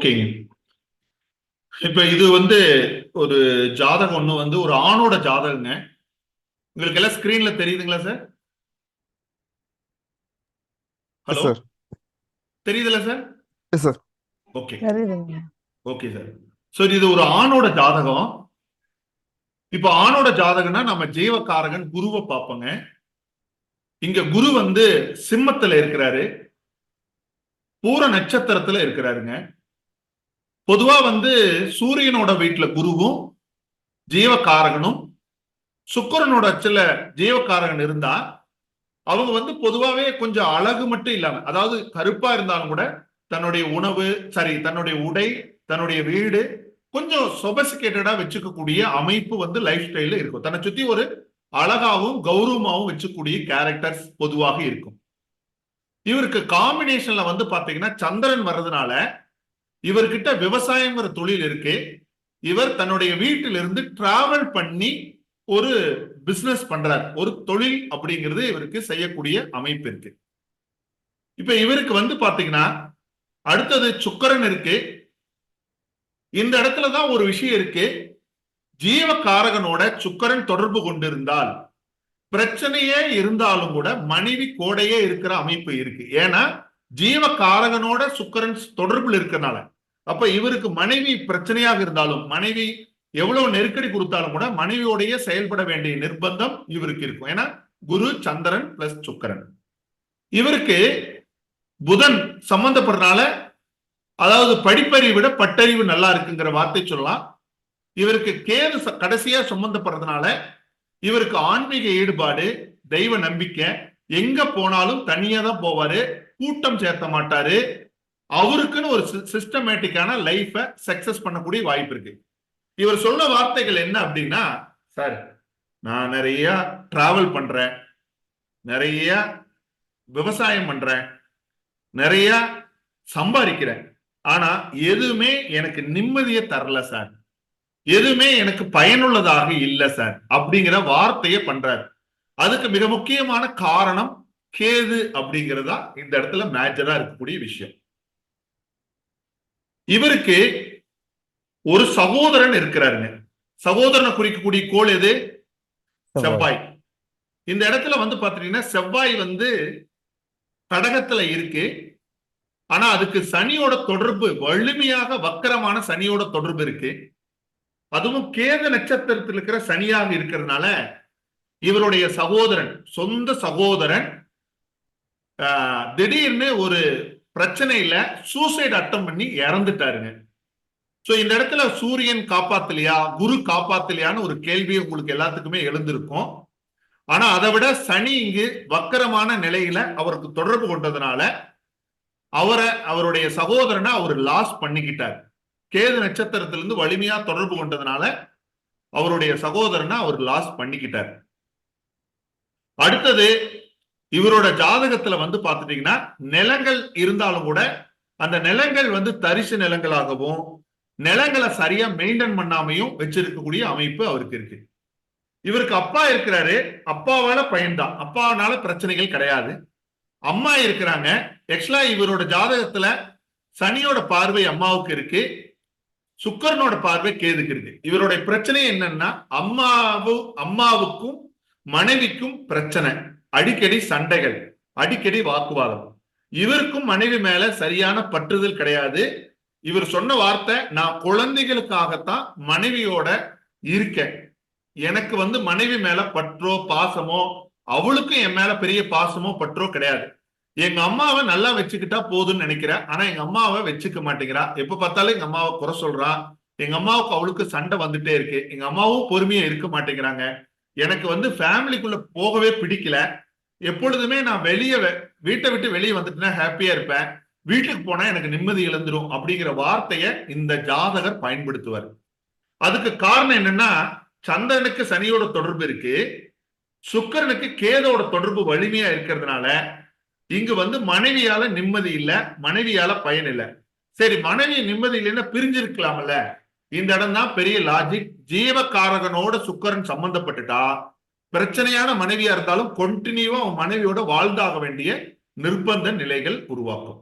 ஓகேங்க இப்ப இது வந்து ஒரு ஜாதகம் ஒண்ணு வந்து ஒரு ஆணோட ஜாதகங்க. உங்களுக்கு எல்லாம் ஸ்கிரீன்ல தெரியுதுங்களா சார் ஹலோ சார் தெரியுதுல்ல sir yes sir okay okay sir சரி இது ஒரு ஆணோட ஜாதகம். இப்ப ஆணோட ஜாதகம்னா நம்ம ஜீவகாரகன் குருவை பார்ப்போங்க. இங்க குரு வந்து சிம்மத்துல இருக்கிறாரு. பூர நட்சத்திரத்துல இருக்கிறாருங்க. பொதுவா வந்து சூரியனோட வீட்டுல குருவும் ஜீவகாரகனும் சுக்கரனோட அச்சுல ஜீவகாரகன் இருந்தா அவங்க வந்து பொதுவாவே கொஞ்சம் அழகு மட்டும் இல்லாம அதாவது கருப்பா இருந்தாலும் கூட தன்னுடைய உணவு சரி தன்னுடைய உடை தன்னுடைய வீடு கொஞ்சம் சொபசிகேட்டடா வச்சுக்கக்கூடிய அமைப்பு வந்து லைஃப் ஸ்டைல இருக்கும். தன்னை சுத்தி ஒரு அழகாவும் கௌரவமாகவும் வச்சுக்கூடிய கேரக்டர்ஸ் பொதுவாக இருக்கும். இவருக்கு காம்பினேஷன்ல வந்து பாத்தீங்கன்னா சந்திரன் வர்றதுனால இவர்கிட்ட விவசாயங்கிற தொழில் இருக்கு. இவர் தன்னுடைய வீட்டிலிருந்து டிராவல் பண்ணி ஒரு பிசினஸ் பண்றார். ஒரு தொழில் அப்படிங்கிறது இவருக்கு செய்யக்கூடிய அமைப்பு இருக்கு இப்ப இவருக்கு வந்து பாத்தீங்கன்னா அடுத்தது சுக்கரன் இருக்கு. இந்த இடத்துலதான் ஒரு விஷயம் இருக்கு. ஜீவகாரகனோட சுக்கரன் தொடர்பு கொண்டிருந்தால் பிரச்சனையே இருந்தாலும் கூட மனைவி கோடையே இருக்கிற அமைப்பு இருக்கு. ஏன்னா ஜீவகாரகனோட சுக்கரன் தொடர்பில் இருக்கிறனால. அப்ப இவருக்கு மனைவி பிரச்சனையாக இருந்தாலும் மனைவி எவ்வளவு நெருக்கடி கொடுத்தாலும் கூட மனைவியோடைய செயல்பட வேண்டிய நிர்பந்தம் இவருக்கு இருக்கும். ஏன்னா குரு சந்திரன் பிளஸ் சுக்கரன். இவருக்கு புதன் சம்பந்தப்படுறனால அதாவது படிப்பறிவை விட பட்டறிவு நல்லா இருக்குங்கிற வார்த்தை சொல்லலாம். இவருக்கு கேது ச- கடைசியா சம்பந்தப்படுறதுனால இவருக்கு ஆன்மீக ஈடுபாடு தெய்வ நம்பிக்கை எங்க போனாலும் தனியா தான் போவாரு. கூட்டம் சேர்த்த மாட்டாரு. அவருக்குன்னு ஒரு சிஸ்டமேட்டிக்கான லைஃப சக்சஸ் பண்ணக்கூடிய வாய்ப்பு இருக்கு. இவர் சொல்ல வார்த்தைகள் என்ன அப்படின்னா சார் நான் நிறைய டிராவல் பண்றேன். நிறைய விவசாயம் பண்றேன். நிறைய சம்பாதிக்கிறேன். ஆனா எதுவுமே எனக்கு நிம்மதியை தரல சார். எதுவுமே எனக்கு பயனுள்ளதாக இல்லை சார். அப்படிங்கிற வார்த்தையை பண்றாரு. அதுக்கு மிக முக்கியமான காரணம் கேது அப்படிங்கிறதா இந்த இடத்துல மேஜரா இருக்கக்கூடிய விஷயம். இவருக்கு ஒரு சகோதரன் இருக்கிறாருங்க. சகோதரனை குறிக்கக்கூடிய கோள் எது? செவ்வாய். இந்த இடத்துல வந்து பாத்தீங்கன்னா செவ்வாய் வந்து கடகத்துல இருக்கு. ஆனா அதுக்கு சனியோட தொடர்பு வலிமையாக வக்கரமான சனியோட தொடர்பு இருக்கு. அதுவும் கேது நட்சத்திரத்தில் இருக்கிற சனியாக இருக்கிறதுனால இவருடைய சகோதரன் சொந்த சகோதரன் திடீர்னு ஒரு பிரச்சனையில சூசைட் அட்டம் பண்ணி இறந்துட்டாருங்க. ஸோ இந்த இடத்துல சூரியன் காப்பாத்தலையா குரு காப்பாத்தலையான்னு ஒரு கேள்வி உங்களுக்கு எல்லாத்துக்குமே எழுந்திருக்கும். ஆனா அதை விட சனி இங்கு வக்கரமான நிலையில அவருக்கு தொடர்பு கொண்டதுனால அவரை அவருடைய சகோதரனை அவர் லாஸ் பண்ணிக்கிட்டார். கேது நட்சத்திரத்திலிருந்து வலிமையா தொடர்பு கொண்டதுனால அவருடைய சகோதரனை அவர் லாஸ் பண்ணிக்கிட்டார். அடுத்தது இவரோட ஜாதகத்துல வந்து பாத்துட்டீங்கன்னா நிலங்கள் இருந்தாலும் கூட அந்த நிலங்கள் வந்து தரிசு நிலங்களாகவும் நிலங்களை சரியா மெயின்டைன் பண்ணாமையும் வச்சிருக்கக்கூடிய அமைப்பு அவருக்கு இருக்கு. இவருக்கு அப்பா இருக்கிறாரு அப்பாவால பயன்தான் அப்பாவனால பிரச்சனைகள் கிடையாது. அம்மா இருக்கிறாங்க. ஆக்சுவலா இவரோட ஜாதகத்துல சனியோட பார்வை அம்மாவுக்கு இருக்கு. சுக்கரனோட பார்வை கேதுக்கு இருக்கு. இவருடைய பிரச்சனை என்னன்னா அம்மாவும் அம்மாவுக்கும் மனைவிக்கும் பிரச்சனை. அடிக்கடி சண்டைகள் அடிக்கடி வாக்குவாதம். இவருக்கும் மனைவி மேல சரியான பற்றுதல் கிடையாது. இவர் சொன்ன வார்த்தை நான் குழந்தைகளுக்காகத்தான் மனைவியோட இருக்கேன். எனக்கு வந்து மனைவி மேல பற்றோ பாசமோ அவளுக்கும் என் மேல பெரிய பாசமோ பற்றோ கிடையாது. எங்க அம்மாவை நல்லா வச்சுக்கிட்டா போதும்னு நினைக்கிறேன் ஆனா எங்க அம்மாவை வச்சுக்க மாட்டேங்கிறா. எப்ப பார்த்தாலும் எங்க அம்மாவை குறை சொல்றா. எங்க அம்மாவுக்கு அவளுக்கு சண்டை வந்துட்டே இருக்கு. எங்க அம்மாவும் பொறுமையா இருக்க மாட்டேங்கிறாங்க. எனக்கு வந்து ஃபேமிலிக்குள்ள போகவே பிடிக்கல. எப்பொழுதுமே நான் வெளியே வீட்டை விட்டு வெளியே வந்துட்டுனா ஹாப்பியா இருப்பேன். வீட்டுக்கு போனா எனக்கு நிம்மதி இழந்துரும் அப்படிங்கிற வார்த்தைய இந்த ஜாதகர் பயன்படுத்துவார். அதுக்கு காரணம் என்னன்னா சந்திரனுக்கு சனியோட தொடர்பு இருக்கு. சுக்கரனுக்கு கேதோட தொடர்பு வலிமையா இருக்கிறதுனால இங்கு வந்து மனைவியால நிம்மதி இல்ல மனைவியால பயன் இல்லை. சரி மனைவி நிம்மதி இல்லைன்னா பிரிஞ்சிருக்கலாம்ல. இந்த இடம் தான் பெரிய லாஜிக் ஜீவகாரகனோட சுக்கரன் சம்பந்தப்பட்டுட்டா பிரச்சனையான மனைவியா இருந்தாலும் கொண்டினியூவா அவன் மனைவியோட வாழ்ந்தாக வேண்டிய நிர்பந்த நிலைகள் உருவாக்கும்.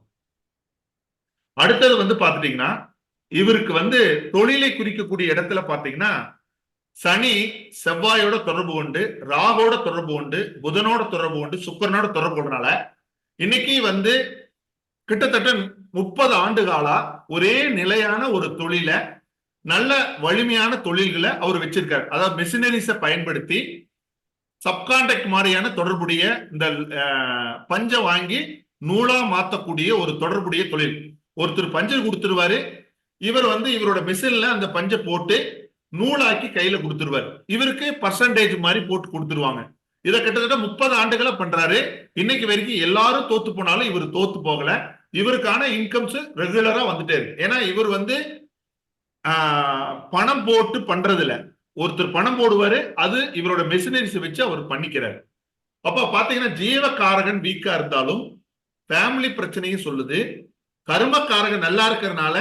அடுத்தது வந்து பாத்துட்டீங்கன்னா இவருக்கு வந்து தொழிலை குறிக்கக்கூடிய இடத்துல பாத்தீங்கன்னா சனி செவ்வாயோட தொடர்பு கொண்டு ராகோட தொடர்பு கொண்டு புதனோட தொடர்பு கொண்டு சுக்கரனோட தொடர்பு கொண்டனால இன்னைக்கு வந்து கிட்டத்தட்ட முப்பது ஆண்டு காலா ஒரே நிலையான ஒரு தொழிலை நல்ல வலிமையான தொழில்களை அவர் வச்சிருக்காரு. அதாவது மிஷினரிஸை பயன்படுத்தி சப்கான்டாக்ட் மாதிரியான தொடர்புடைய இந்த பஞ்சை வாங்கி நூலா மாத்தக்கூடிய ஒரு தொடர்புடைய தொழில். ஒருத்தர் பஞ்சை கொடுத்துருவாரு. இவர் வந்து இவரோட மிஷின்ல அந்த பஞ்சை போட்டு நூலாக்கி கையில கொடுத்துருவாரு. இவருக்கு பர்சன்டேஜ் மாதிரி போட்டு கொடுத்துருவாங்க. இதை கிட்டத்தட்ட முப்பது ஆண்டுகளா பண்றாரு. இன்னைக்கு வரைக்கும் எல்லாரும் தோத்து போனாலும் இவர் தோத்து போகல. இவருக்கான இன்கம்ஸ் ரெகுலரா வந்துட்டே இருக்கு. ஏன்னா இவர் வந்து பணம் போட்டு பண்றதுல ஒருத்தர் பணம் போடுவாரு அது இவரோட மெஷினரிஸ் வச்சு அவர் பண்ணிக்கிறாரு. அப்ப பாத்தீங்கன்னா ஜீவகாரகன் வீக்கா இருந்தாலும் ஃபேமிலி பிரச்சனையும் சொல்லுது. கர்மக்காரகன் நல்லா இருக்கிறதுனால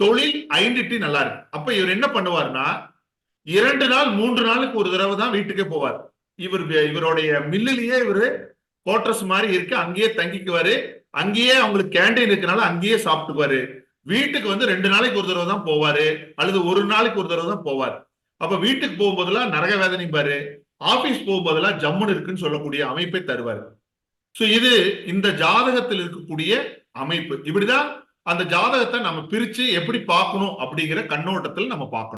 தொழில் ஐடென்டிட்டி நல்லா இருக்கு. அப்ப இவர் என்ன பண்ணுவாருன்னா இரண்டு நாள் மூன்று நாளுக்கு ஒரு தடவை தான் வீட்டுக்கே போவார். இவர் இவருடைய மில்லிலேயே இவரு குவார்டர்ஸ் மாதிரி இருக்கு. அங்கேயே தங்கிக்குவாரு. அங்கேயே அவங்களுக்கு கேண்டீன் இருக்கனால அங்கேயே சாப்பிட்டுக்குவாரு. வீட்டுக்கு வந்து ரெண்டு நாளைக்கு ஒரு தடவை தான் போவாரு அல்லது ஒரு நாளைக்கு ஒரு தடவை தான் போவார். அப்ப வீட்டுக்கு போகும்போதெல்லாம் நரக வேதனை பாரு ஆபீஸ் போகும்போதெல்லாம் ஜம்முன்னு இருக்குன்னு சொல்லக்கூடிய அமைப்பை தருவார். சோ இது இந்த ஜாதகத்தில் இருக்கக்கூடிய அமைப்பு. இப்படிதான் அந்த ஜாதகத்தை நம்ம பிரிச்சு எப்படி பார்க்கணும் அப்படிங்கிற கண்ணோட்டத்தில் நம்ம பார்க்கணும்.